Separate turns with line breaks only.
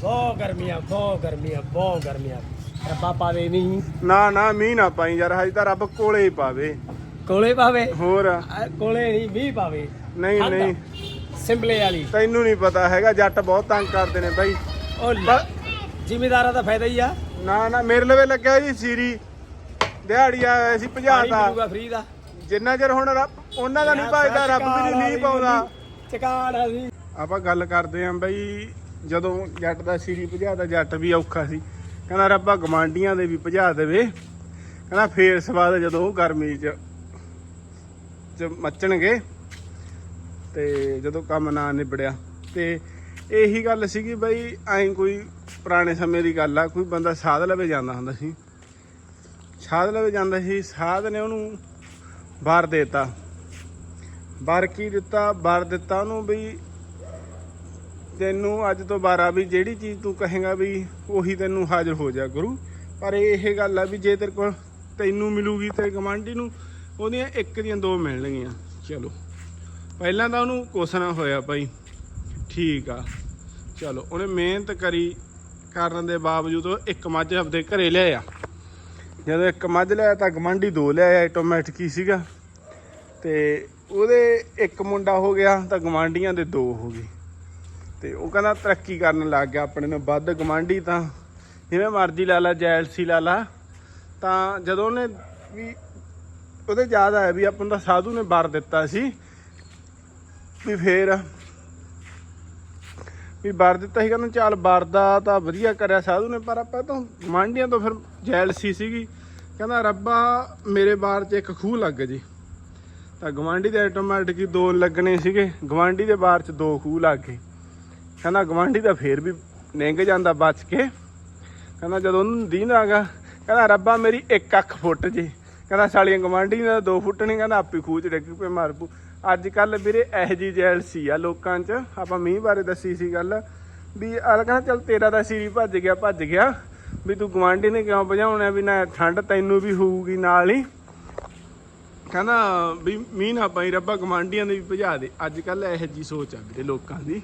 ਬਹੁਤ ਗਰਮੀਆਂ ਬਹੁਤ ਗਰਮੀਆਂ ਬਹੁਤ ਗਰਮੀਆਂ। ਰੱਬਾ ਪਾਵੇ ਨਹੀਂ
ਨਾ ਨਾ ਮੀਂਹ ਨਾ ਪਾਈ ਯਾਰ ਹਜੇ ਤਾਂ ਰੱਬ ਕੋਲੇ ਹੀ ਪਾਵੇ।
ਕੋਲੇ ਪਾਵੇ?
ਹੋਰ?
ਕੋਲੇ ਨਹੀਂ ਮੀਂਹ ਪਾਵੇ।
ਨਹੀਂ
ਠੰਡ।
ਨਹੀਂ।
ਸਿੰਬਲੇ ਵਾਲੀ।
ਤੈਨੂੰ ਨਹੀਂ ਪਤਾ ਹੈਗਾ ਜੱਟ ਬਹੁਤ ਤੰਗ ਕਰਦੇ ਨੇ ਬਾਈ।
ਉਹ ਜ਼ਿਮੀਦਾਰਾਂ ਦਾ ਫਾਇਦਾ ਹੀ ਆ।
ਨਾ ਨਾ ਮੇਰੇ ਲਵੇ ਲੱਗਿਆ ਜੀ ਸੀਰੀ। ਦਿਹਾੜੀ ਆਇਆ ਸੀ
ਪਾਣੀ
ਭਜਾਤਾ
ਮਿਲੂਗਾ ਫ੍ਰੀ ਦਾ।
ਜਿੰਨਾ ਚਿਰ ਹੁਣ ਰੱਬ ਉਹਨਾਂ ਦਾ ਨਹੀਂ ਭਾਜਦਾ ਰੱਬ ਵੀ ਨਹੀਂ ਪਾਉਂਦਾ।
ਚਕਾਣਾ ਸੀ
ਆਪਾਂ ਗੱਲ ਕਰਦੇ ਆਂ ਬਈ ਜਦੋਂ ਜੱਟ ਦਾ ਸੀਰੀ ਭਜਾਦਾ ਜੱਟ ਵੀ ਔਖਾ ਸੀ। ਕਹਿੰਦਾ, ਰੱਬਾ ਗਮਾਂਡੀਆਂ ਦੇ ਵੀ ਭਜਾ ਦੇਵੇ। ਕਹਿੰਦਾ, ਫੇਰ ਸਵਾਦ ਜਦੋਂ ਉਹ ਗਰਮੀ ਚ ਚ ਮੱਚਣਗੇ। ਤੇ ਜਦੋਂ ਕੰਮ ਨਾ ਨਿਬੜਿਆ। ਤੇ ਇਹੀ ਗੱਲ ਸੀਗੀ ਬਈ, ਐਂ ਕੋਈ ਪੁਰਾਣੇ ਸਮੇਂ ਦੀ ਗੱਲ ਆ। ਕੋਈ ਬੰਦਾ ਸਾਧ ਲਵੇ ਜਾਂਦਾ ਹੁੰਦਾ ਸੀ। ਸਾਧ ਲਵੇ ਜਾਂਦਾ ਸੀ, ਸਾਧ ਨੇ ਉਹਨੂੰ ਬਾਰ ਦੇਤਾ। ਬਾਰ ਕੀ ਦਿੱਤਾ? ਬਾਰ ਦਿੱਤਾ ਉਹਨੂੰ ਬਈ ਤੈਨੂੰ ਅੱਜ ਤੋਂ ਬਾਰਾ ਵੀ ਜਿਹੜੀ ਚੀਜ਼ ਤੂੰ ਕਹੇਗਾ ਵੀ ਉਹੀ ਤੈਨੂੰ ਹਾਜ਼ਰ ਹੋ ਜਾ ਗੁਰੂ। ਪਰ ਇਹ ਗੱਲ ਆ ਵੀ ਜੇ ਤੇਰੇ ਕੋਲ ਤੈਨੂੰ ਮਿਲੂਗੀ ਤੇ ਗਵਾਂਢੀ ਨੂੰ, ਉਹਦੀਆਂ ਇੱਕ ਦੀਆਂ ਦੋ ਮਿਲਣਗੀਆਂ। ਚਲੋ। ਪਹਿਲਾਂ ਤਾਂ ਉਹਨੂੰ ਕੋਸਣਾ ਹੋਇਆ ਭਾਈ। ਠੀਕ ਆ। ਚਲੋ, ਉਹਨੇ ਮਿਹਨਤ ਕਰੀ ਕਰਨ ਦੇ ਬਾਵਜੂਦ ਉਹ ਇੱਕ ਮੱਝ ਆਪਦੇ ਘਰੇ ਲਿਆਇਆ। ਜਦੋਂ ਇੱਕ ਮੱਝ ਲਿਆ ਤਾਂ ਗਵਾਂਢੀ ਦੋ ਲਿਆਇਆ ਆਟੋਮੈਟਿਕ ਹੀ ਸੀਗਾ। ਤੇ ਉਹਦੇ ਇੱਕ ਮੁੰਡਾ ਹੋ ਗਿਆ ਤਾਂ ਗਵਾਂਢੀਆਂ ਦੇ ਦੋ ਹੋ ਗਏ। ਤੇ ਉਹ ਕਹਿੰਦਾ ਤਰੱਕੀ ਕਰਨ ਲੱਗ ਗਿਆ ਆਪਣੇ ਨੂੰ, ਵੱਧ ਗਵਾਂਢੀ ਤਾਂ ਜਿਵੇਂ ਮਰਜ਼ੀ ਲਾ ਲਾ ਜੈਲਸੀ ਲਾ ਲਾ। ਤਾਂ ਜਦੋਂ ਉਹਨੇ ਵੀ ਉਹਦੇ ਯਾਦ ਆਇਆ ਵੀ ਆਪਾਂ ਨੂੰ ਤਾਂ ਸਾਧੂ ਨੇ ਵਰ ਦਿੱਤਾ ਸੀ, ਵੀ ਫੇਰ ਵੀ ਵਰ ਦਿੱਤਾ ਸੀ, ਕਹਿੰਦਾ ਚੱਲ ਵਰਦਾ ਤਾਂ ਵਧੀਆ ਕਰਿਆ ਸਾਧੂ ਨੇ, ਪਰ ਆਪਾਂ ਤਾਂ ਗਵਾਂਢੀਆਂ ਤੋਂ ਫਿਰ ਜੈਲਸੀ ਸੀਗੀ। ਕਹਿੰਦਾ ਰੱਬਾ ਮੇਰੇ ਬਾਰ 'ਚ ਇੱਕ ਖੂਹ ਲੱਗ ਜੀ। ਤਾਂ ਗਵਾਂਢੀ ਦੇ ਆਟੋਮੈਟਿਕ ਹੀ ਦੋ ਲੱਗਣੇ ਸੀਗੇ ਗਵਾਂਢੀ ਦੇ ਬਾਰ 'ਚ ਦੋ ਖੂਹ ਲੱਗ ਗਏ। ਕਹਿੰਦਾ ਗਵਾਂਢੀ ਤਾਂ ਫੇਰ ਵੀ ਨਿੰਗ ਜਾਂਦਾ ਬਚ ਕੇ। ਕਹਿੰਦਾ ਜਦੋਂ ਉਹਨੂੰ ਦੀਂਦਾਗਾ ਕਹਿੰਦਾ ਰੱਬਾ ਮੇਰੀ ਇੱਕ ਅੱਖ ਫੁੱਟ ਜੇ। ਕਹਿੰਦਾ ਸਾਲੀਆਂ ਗਵਾਂਢੀ ਦਾ ਦੋ ਫੁੱਟ ਨਹੀਂ ਕਹਿੰਦਾ ਆਪੇ ਖੂਹ 'ਚ ਡਿੱਗ ਪਏ ਮਰ ਪੂ। ਅੱਜ ਕੱਲ ਵੀਰੇ ਇਹ ਜੀ ਜੈਲਸੀ ਆ ਲੋਕਾਂ 'ਚ। ਆਪਾਂ ਮੀਂਹ ਬਾਰੇ ਦੱਸੀ ਸੀ ਗੱਲ ਵੀ ਆ ਕਹਿੰਦਾ ਚੱਲ ਤੇਰਾ ਤਾਂ ਸੀਰੀ ਭੱਜ ਗਿਆ ਭੱਜ ਗਿਆ। ਵੀ ਤੂੰ ਗਵਾਂਢੀ ਨੇ ਕਿਉਂ ਭਜਾਉਣਾ ਵੀ ਨਾ ਠੰਡ ਤੈਨੂੰ ਵੀ ਹੋਊਗੀ ਨਾਲ ਹੀ। ਕਹਿੰਦਾ ਵੀ ਮੀਂਹ ਨਾ ਪਾਈ, ਰੱਬਾ ਗਵਾਂਢੀਆਂ ਦੇ ਵੀ ਭਜਾ ਦੇ। ਅੱਜ ਕੱਲ ਇਹੋ ਜੀ ਸੋਚ ਆ ਵੀਰੇ ਲੋਕਾਂ ਦੀ।